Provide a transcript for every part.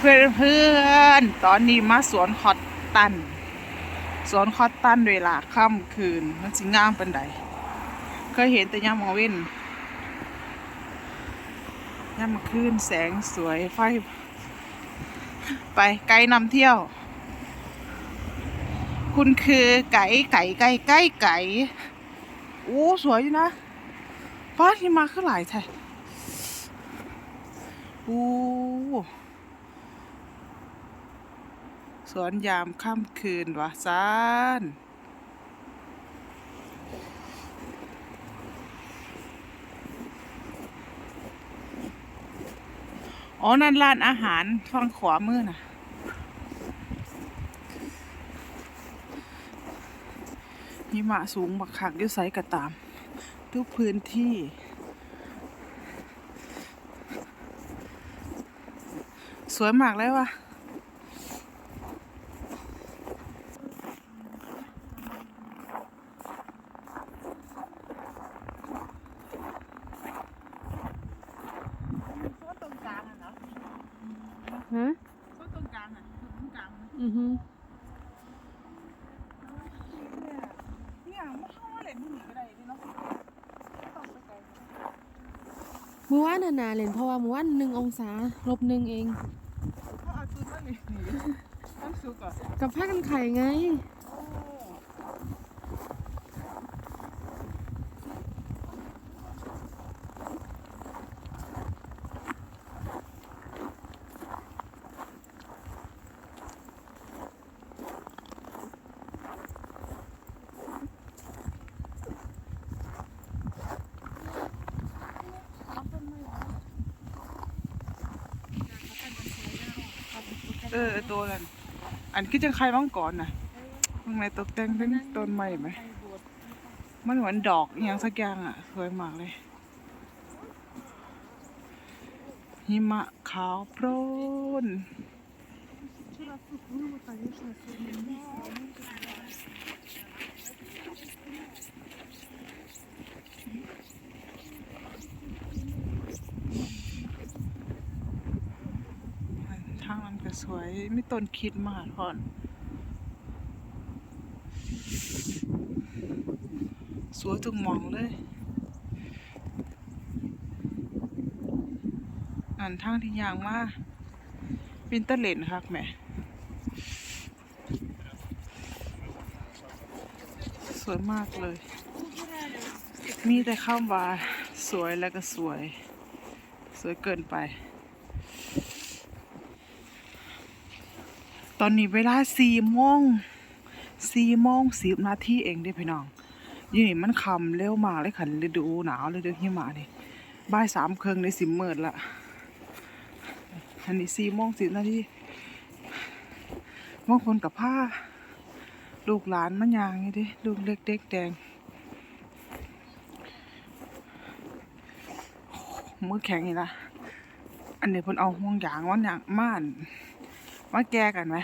เพื่อนเพื่อนๆตอนนี้มาสวนคอตตัน สวนคอตตันเวลาค่ำคืน มันสิงามเป็นใดเคยเห็นแต่ยามมอเว้นยามมาคืนแสงสวยไฟ ไปไกด์นำเที่ยว คุณคือไก่ไก่ไก่ไก่ไก่โอ้สวยอยู่นะฟ้าที่มาขึ้นหลายแท้โอ้ สวนยามค่ำคืนวะซานอ๋อ นั่นร้านอาหารฝั่งขวามือน่ะ หิมะสูงบักคักยุ่ไสกระตาม ทุกพื้นที่ สวยมากเลยว่ะซนตรงกลางอะเนาะ ฮะ โซนตรงกลางอะตรงกลาง อือฮึ เนี่ยเนี่ยมาเข้ามาเล่นที่นี่ก็ได้เด้เนาะไม่ต้องไปไกล เมื่อวานน่ะนาเล่นเพราะว่าเมื่อวานหนึ่งองศาลบหนึ่งเองเขาเอาชุดมาเล่นนี่ต้องสุกอะกับผ้ากันไข่ไง อ้เออตัวนั้นอันคือจังใครบ้างก่อนน่ะข้างในตกแต่งเป็นต้นไม้ไหมมันเหมือนดอกอย่างสักอย่างอะสวยมากเลยหิมะขาวโพลนทางมันก็ สวยไม่ต้นคิดมากพอนสวยทุกมองเลย อันทางที่ยางมาเป็นตะเลนครับแม่สวยมากเลย มีแต่คำว่าสวยแล้วก็สวย สวยเกินไป ตอนนี้เวลาสี่โมงสี่โมงสิบนาทีเองเด้พี่น้องยี่นี่มันคำเร็วมากเลยค่ะฤดูหนาวฤดูหิมะนี่บ่ายสามครึ่งในสิมเมิดละอันนี้สี่โมงสิบนาทีบางคนกับผ้า ลูกหลานมันยางนี่ดิลูกเล็กเด็กแดงมือแข็งนี่นะอันนี้เพิ่นเอาห่วงยางมันยางม่าน มาแก้กันไหม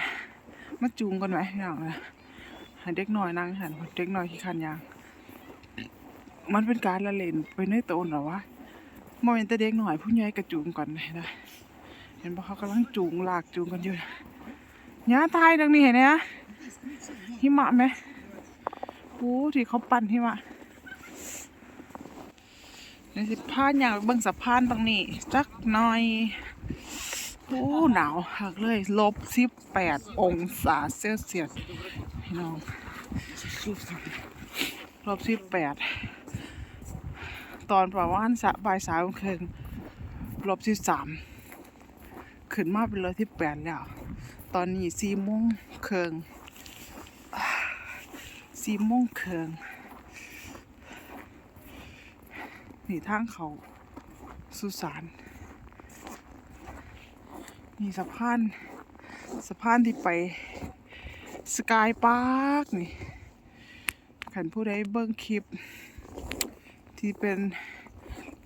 มาจูงกันไหมพี่น้องนะให้เด็กน้อยนั่งหันเด็กน้อยขี้คันยาง มันเป็นการละเล่นไปในโตนหรอวะมองเห็นแต่เด็กหน่อยผู้ใหญ่กระจูงก่อนเลยนะเห็นปะเขากำลังจูงหลากจูงกันอยู่ย่าตายดังนี้เห็นไหมฮะหิมะไหมโอ้ที่เขาปั่นหิมะในสิพานอย่างเบิ่งสะพานตรงนี้จักหน่อย โอ้หนาวหักเลยลบสิบแปดองศาเซลเซียสพี่น้องลบสิบแปดตอนประมาณสะบ่ายสามครึ่งลบที่สามขึ้นมาเป็นเลยที่แปดแล้ว ตอนนี้สี่โมงเครึ่งสี่โมงเครึ่งนี่ทางเขาสุสาน นี่สะพานสะพานที่ไปสกายพาร์คนี่ขันผู้ใดเบิ่งคลิป ที่เป็น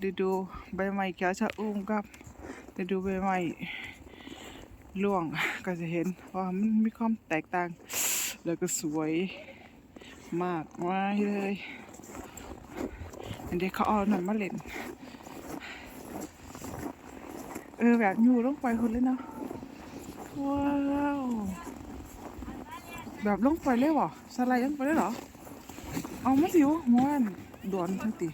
ฤดูใบไม้เขียวชะอุ่มกับฤดูใบไม้ร่วงก็จะเห็นว่ามันมีความแตกต่าง แล้วก็สวยมากมายเลยอันเด็กเขาเอาหนังมาเล่น เออแบบอยู่ลงไปคนเลยเนาะว้าวแบบลงไปเลยเหรอสไลด์ลงไปเลยเหรอเอาไมาสิวหัวนดอนทั้งตี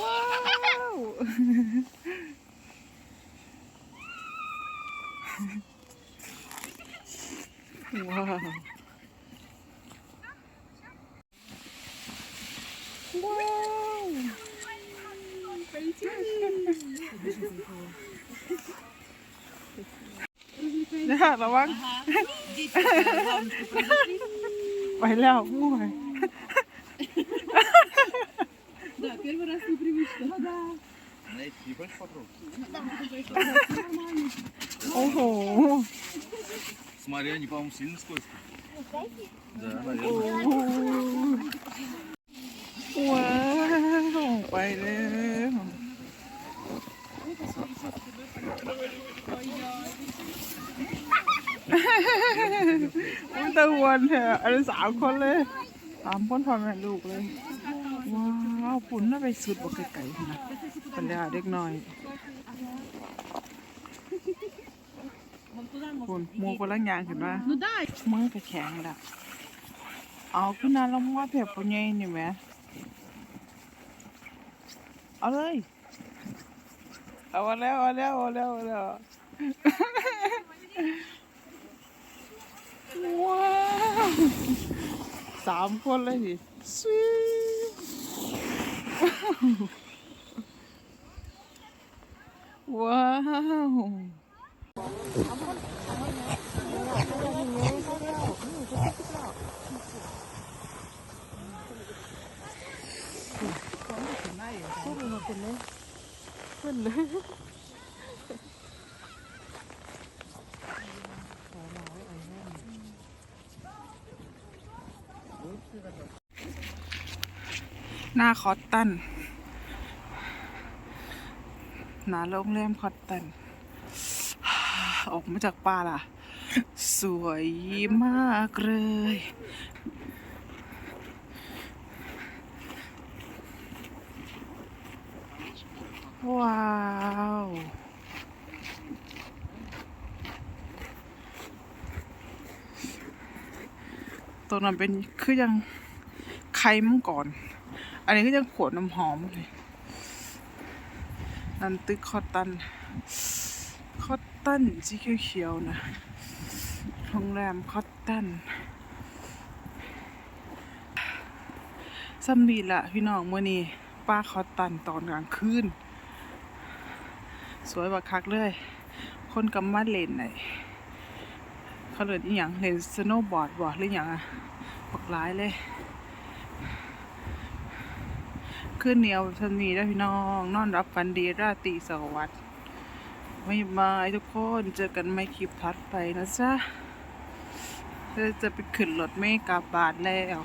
ว้าวว้าวว้าว Да, Лаван? Поля, мой. Да, первый раз непривычно. Да. Знаете, не хочешь попробовать? Ого. Смотри, они, по-моему, сильно скользкие. Да, наверное. Ой, ну, пойдем. อุ้ยตะวันเถอะอันรสามคนเลยสามคนพ่อแม่ลูกเลย ว้าวปุ่นน่าไปสุดบอกไก่ๆนะปัญญาเด็กน้อยปุ่นมูกำลังยางเห็นว่ามือก็แข็งแล้วเอาขึ้นนาลงว่าเผ็ดปุ่นใหญ่นี่ไหมเอาเลย เอาแล้วเอาแล้วเอาแล้วเอาแล้ว สามคนเลยดิสวีว้าว หน้าคอตตันหนาโรงแรมคอตตันออกมาจากป่าล่ะ สวยมากเลย ว้าว ตรงนั้นเป็นคือยังไข่มังก่อน อันนี้ก็ยังขวดน้ำหอมเลยนันตึกคอตัน คอตันสีเขียวๆนะโรงแรมคอตันซัมบีละพี่น้องเมื่อนี้ป้าคอตันตอนกลางคืนสวยบักคักเลย คนกำมาเลนไหน เขาเล่นอีหยังเล่นสโนว์บอร์ดบอร์ดหรืออย่างอะปักหลายเลย ขึ้นเหนียวซัมนีได้พี่น้อง นอนรับฟันดีราตรีสวัสดิ์บ๊ายบาทุกคนเจอกันไม่คลิปทัดไปนะจ๊ะจะไปขึ้นรถเมล์กลับบ้านแล้ว